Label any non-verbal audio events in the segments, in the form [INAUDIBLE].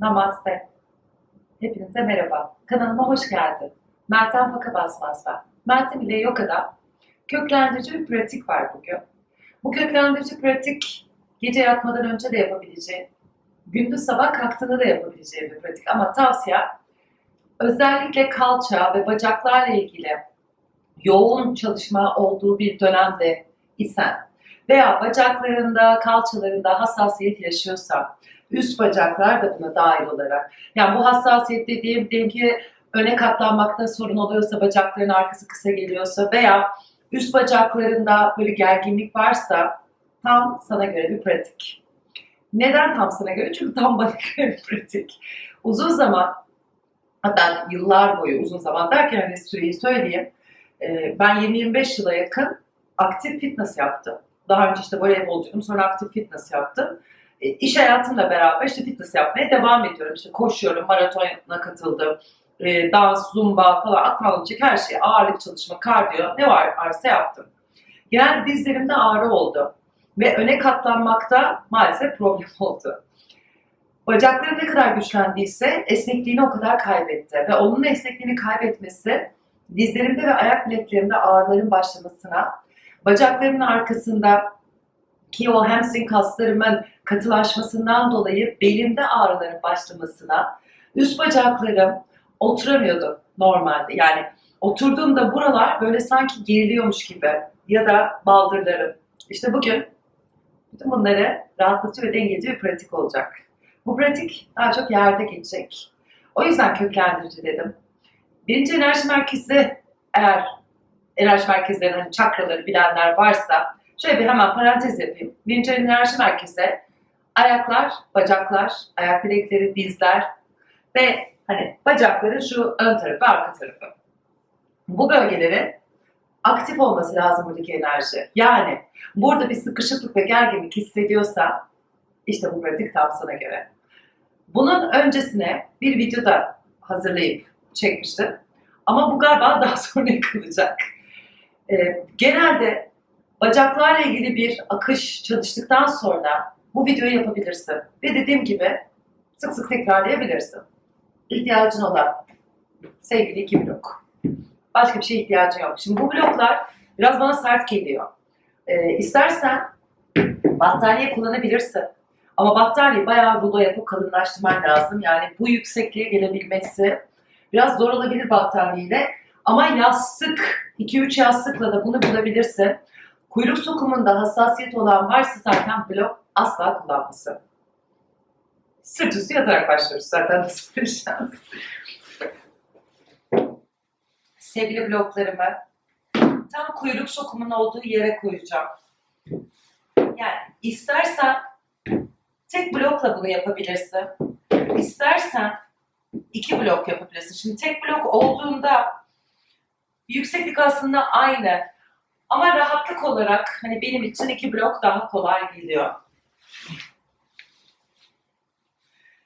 Namaste. Hepinize merhaba. Kanalıma hoş geldin. Meltem Faka Basmaz ben. Meltem ile Yoga'da köklendirici bir pratik var bugün. Bu köklendirici pratik gece yatmadan önce de yapabileceğin, gündüz sabah kalktığında da yapabileceğin bir pratik. Ama tavsiye özellikle kalça ve bacaklarla ilgili yoğun çalışma olduğu bir dönemde isen veya bacaklarında, kalçalarında hassasiyet yaşıyorsan, üst bacaklar da buna dahil olarak. Yani bu hassasiyet dediğim diyelim ki öne katlanmakta sorun oluyorsa, bacakların arkası kısa geliyorsa veya üst bacaklarında böyle gerginlik varsa tam sana göre bir pratik. Neden tam sana göre? Çünkü tam bana [LAUGHS] göre bir pratik. Uzun zaman, hatta yıllar boyu uzun zaman derken hani süreyi söyleyeyim. Ee, Ben 20-25 yıla yakın aktif fitness yaptım. Daha önce işte voleybolcuydum, sonra aktif fitness yaptım. E, İş hayatımla beraber işte fitness yapmaya devam ediyorum. İşte koşuyorum, maratona katıldım, e, dans, zumba falan aklıma alacak her şey, ağırlık çalışma, kardiyo ne var varsa yaptım. Genelde dizlerimde ağrı oldu ve öne katlanmakta maalesef problem [LAUGHS] oldu. Bacaklarım ne kadar güçlendiyse esnekliğini o kadar kaybetti ve onun esnekliğini kaybetmesi dizlerimde ve ayak bileklerimde ağrıların başlamasına, bacaklarımın arkasında ki o hamstring kaslarımın katılaşmasından dolayı belimde ağrıların başlamasına, üst bacaklarım oturamıyordu normalde. Yani oturduğumda buralar böyle sanki geriliyormuş gibi ya da baldırlarım. İşte bugün bütün bunları rahatlatıcı ve dengeleyici bir pratik olacak. Bu pratik daha çok yerde geçecek. O yüzden köklendirici dedim. Birinci enerji merkezi eğer enerji merkezlerinin hani çakraları bilenler varsa şöyle bir hemen parantez yapayım. Birinci enerji merkezi ayaklar, bacaklar, ayak bilekleri, dizler ve hani bacakların şu ön tarafı, arka tarafı. Bu bölgelerin aktif olması lazım buradaki enerji. Yani burada bir sıkışıklık ve gerginlik hissediyorsa işte bu pratik tam sana göre. Bunun öncesine bir videoda hazırlayıp çekmiştim. Ama bu galiba daha [LAUGHS] sonra kalacak. Ee, genelde bacaklarla ilgili bir akış çalıştıktan sonra bu videoyu yapabilirsin. Ve dediğim gibi sık sık tekrarlayabilirsin. İhtiyacın olan sevgili iki blok. Başka bir şeye ihtiyacın yok. Şimdi bu bloklar biraz bana sert geliyor. Ee, istersen battaniye kullanabilirsin. Ama battaniye bayağı rulo yapıp kalınlaştırman lazım. Yani bu yüksekliğe gelebilmesi biraz zor olabilir battaniyeyle. Ama yastık, 2-3 yastıkla da bunu bulabilirsin. Kuyruk sokumunda hassasiyet olan varsa zaten blok asla kullanmasın. Sırt üstü yatarak başlıyoruz zaten nasıl bir şans. Sevgili bloklarımı tam kuyruk sokumun olduğu yere koyacağım. Yani istersen tek blokla bunu yapabilirsin. İstersen iki blok yapabilirsin. Şimdi tek blok olduğunda yükseklik aslında aynı. Ama rahatlık olarak hani benim için iki blok daha kolay geliyor.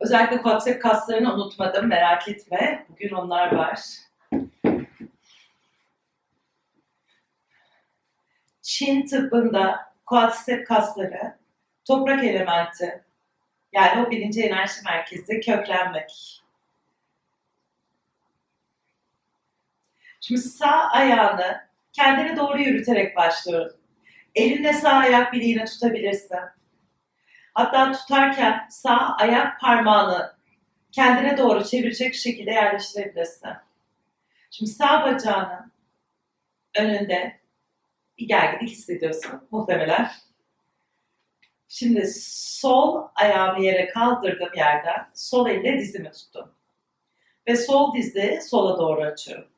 Özellikle quadriceps kaslarını unutmadım merak etme. Bugün onlar var. Çin tıbbında quadriceps kasları toprak elementi yani o birinci enerji merkezi köklenmek. Şimdi sağ ayağını kendine doğru yürüterek başlıyoruz. Elinle sağ ayak bileğini tutabilirsin. Hatta tutarken sağ ayak parmağını kendine doğru çevirecek şekilde yerleştirebilirsin. Şimdi sağ bacağının önünde bir gerginlik hissediyorsun muhtemelen. Şimdi sol ayağımı yere kaldırdım yerden. Sol elle dizimi tuttum. Ve sol dizle sola doğru açıyorum.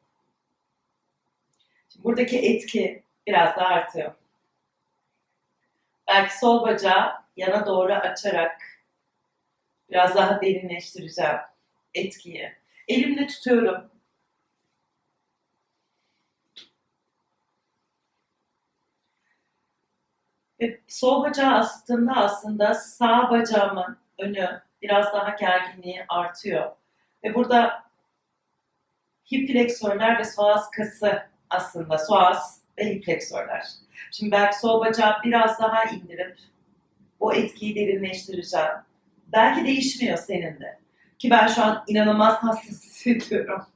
Buradaki etki biraz daha artıyor. Belki sol bacağı yana doğru açarak biraz daha derinleştireceğim etkiyi. Elimle tutuyorum. Ve sol bacağı astığımda aslında sağ bacağımın önü biraz daha gerginliği artıyor. Ve burada hip fleksörler ve psoas kası aslında psoas ve hip fleksörler. Şimdi belki sol bacağı biraz daha indirip o etkiyi derinleştireceğim. Belki değişmiyor senin de. Ki ben şu an inanılmaz hassas hissediyorum.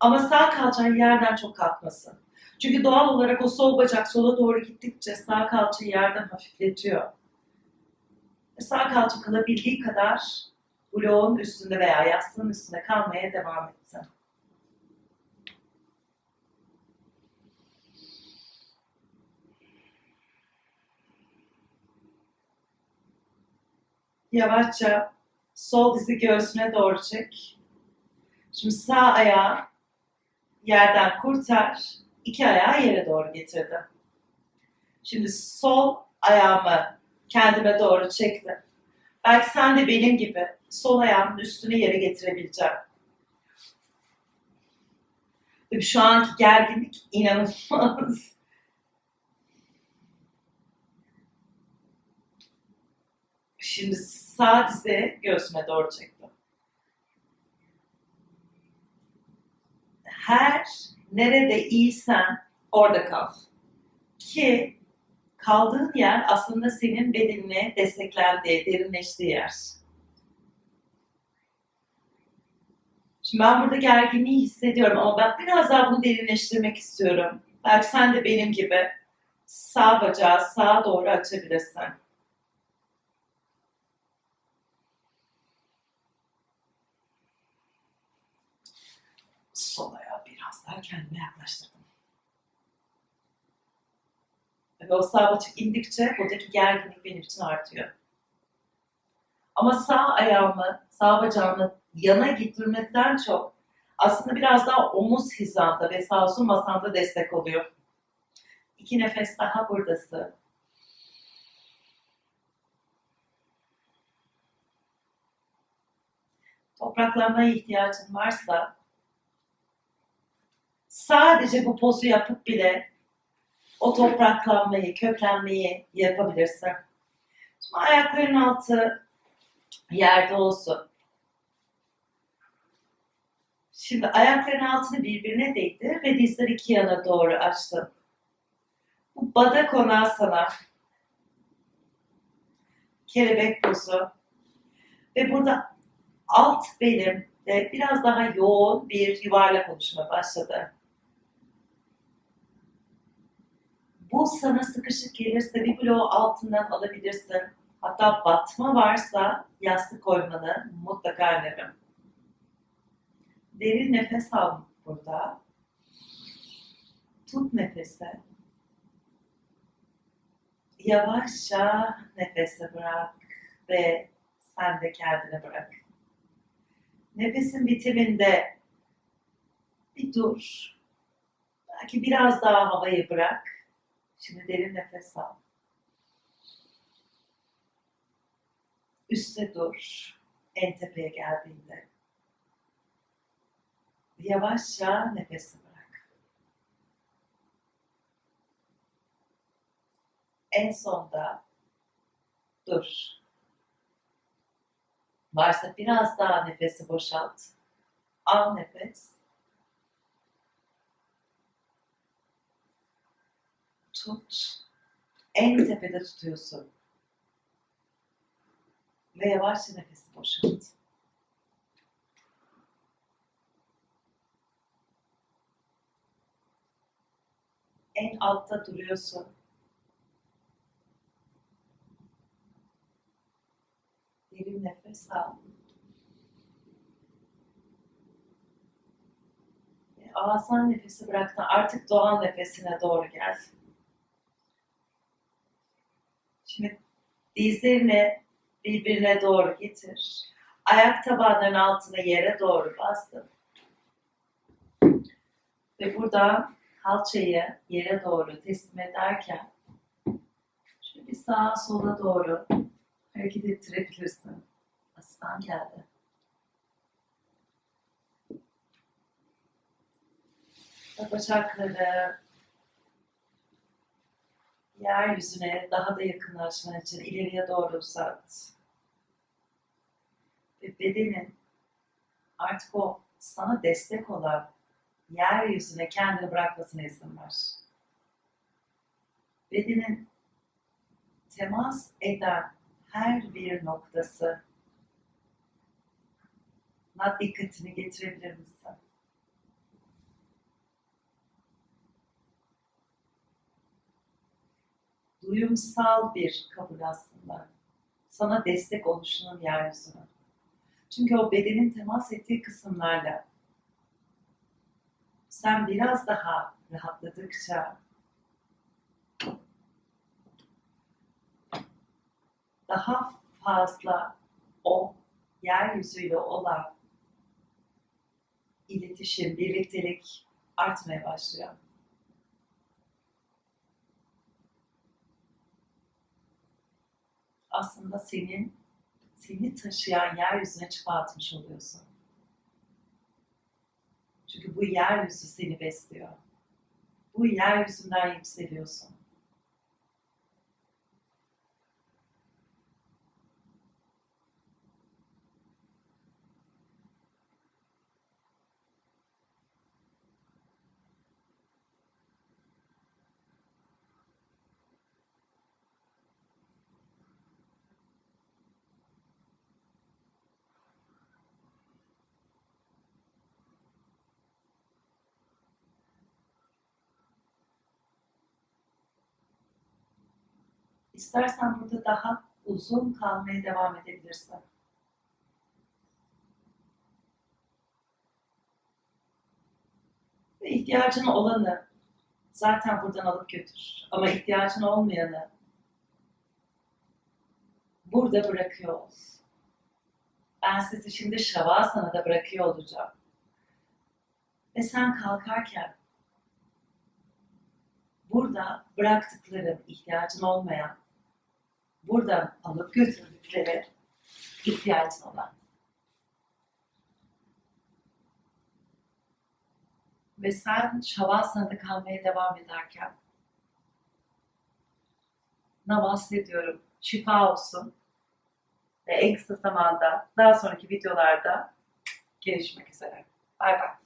Ama sağ kalçanın yerden çok kalkması. Çünkü doğal olarak o sol bacak sola doğru gittikçe sağ kalçayı yerden hafifletiyor. Sağ kalça kalabildiği kadar bloğun üstünde veya yastığın üstünde kalmaya devam etsin. Yavaşça sol dizi göğsüne doğru çek. Şimdi sağ ayağı yerden kurtar. iki ayağı yere doğru getirdim. Şimdi sol ayağımı kendime doğru çektim. Belki sen de benim gibi sol ayağımın üstünü yere getirebileceğim. Ve şu anki gerginlik inanılmaz. Şimdi sağ dizi göğsüme doğru çektim. Her nerede iyisen orada kal. Ki kaldığın yer aslında senin bedenine desteklendiği, derinleştiği yer. Şimdi ben burada gerginliği hissediyorum ama ben biraz daha bunu derinleştirmek istiyorum. Belki sen de benim gibi sağ bacağı sağa doğru açabilirsin. Sol ayağı biraz daha kendime yaklaştırdım. Ve o sağ bacak indikçe buradaki gerginlik benim için artıyor. Ama sağ ayağımı, sağ bacağımı yana gittirmekten çok aslında biraz daha omuz hizamda ve sağ sol masamda destek oluyor. İki nefes daha buradası. Topraklanmaya ihtiyacın varsa sadece bu pozu yapıp bile o topraklanmayı, köklenmeyi yapabilirsin. Şimdi ayakların altı yerde olsun. Şimdi ayakların altını birbirine değdir ve dizleri iki yana doğru açtın. Bu badak sana kelebek pozu ve burada alt belim de biraz daha yoğun bir yuvarlak oluşma başladı. Bu sana sıkışık gelirse bir bloğu altından alabilirsin. Hatta batma varsa yastık koymanı mutlaka öneririm. Derin nefes al burada. Tut nefesi. Yavaşça nefesi bırak ve sen de kendini bırak. Nefesin bitiminde bir dur. Belki biraz daha havayı bırak. Şimdi derin nefes al. Üste dur. En tepeye geldiğinde. Yavaşça nefesi bırak. En sonda dur. Varsa biraz daha nefesi boşalt. Al nefes. Tut. En tepede tutuyorsun. Ve yavaşça nefesi boşalt. En altta duruyorsun. Derin nefes al. Ve ağızdan nefesi bıraktın. Artık doğal nefesine doğru gel. Şimdi dizlerini birbirine doğru getir. Ayak tabanlarının altına yere doğru bastın. Ve buradan kalçayı yere doğru teslim ederken şöyle bir sağa sola doğru hareket ettirebilirsin. Aslan geldi. Bacakları yeryüzüne daha da yakınlaşman için ileriye doğru uzat. Ve bedenin artık o sana destek olan yeryüzüne kendini bırakmasına izin ver. Bedenin temas eden her bir noktası dikkatini getirebilir misin? Duyumsal bir kabul aslında. Sana destek oluşunun yeryüzüne. Çünkü o bedenin temas ettiği kısımlarla sen biraz daha rahatladıkça daha fazla o yeryüzüyle olan iletişim, birliktelik artmaya başlıyor. Aslında senin seni taşıyan yeryüzüne çıpa atmış oluyorsun. Çünkü bu yeryüzü seni besliyor. Bu yeryüzünden yükseliyorsun. İstersen burada daha uzun kalmaya devam edebilirsin. Ve ihtiyacın olanı zaten buradan alıp götür. Ama ihtiyacın olmayanı burada bırakıyor ol. Ben sizi şimdi Şavasana'da bırakıyor olacağım. Ve sen kalkarken burada bıraktıkların ihtiyacın olmayan, buradan alıp götürdükleri ihtiyacın olan. Ve sen Şavasana'da kalmaya devam ederken namaste ediyorum. Şifa olsun. Ve en kısa zamanda daha sonraki videolarda görüşmek üzere. Bay bay.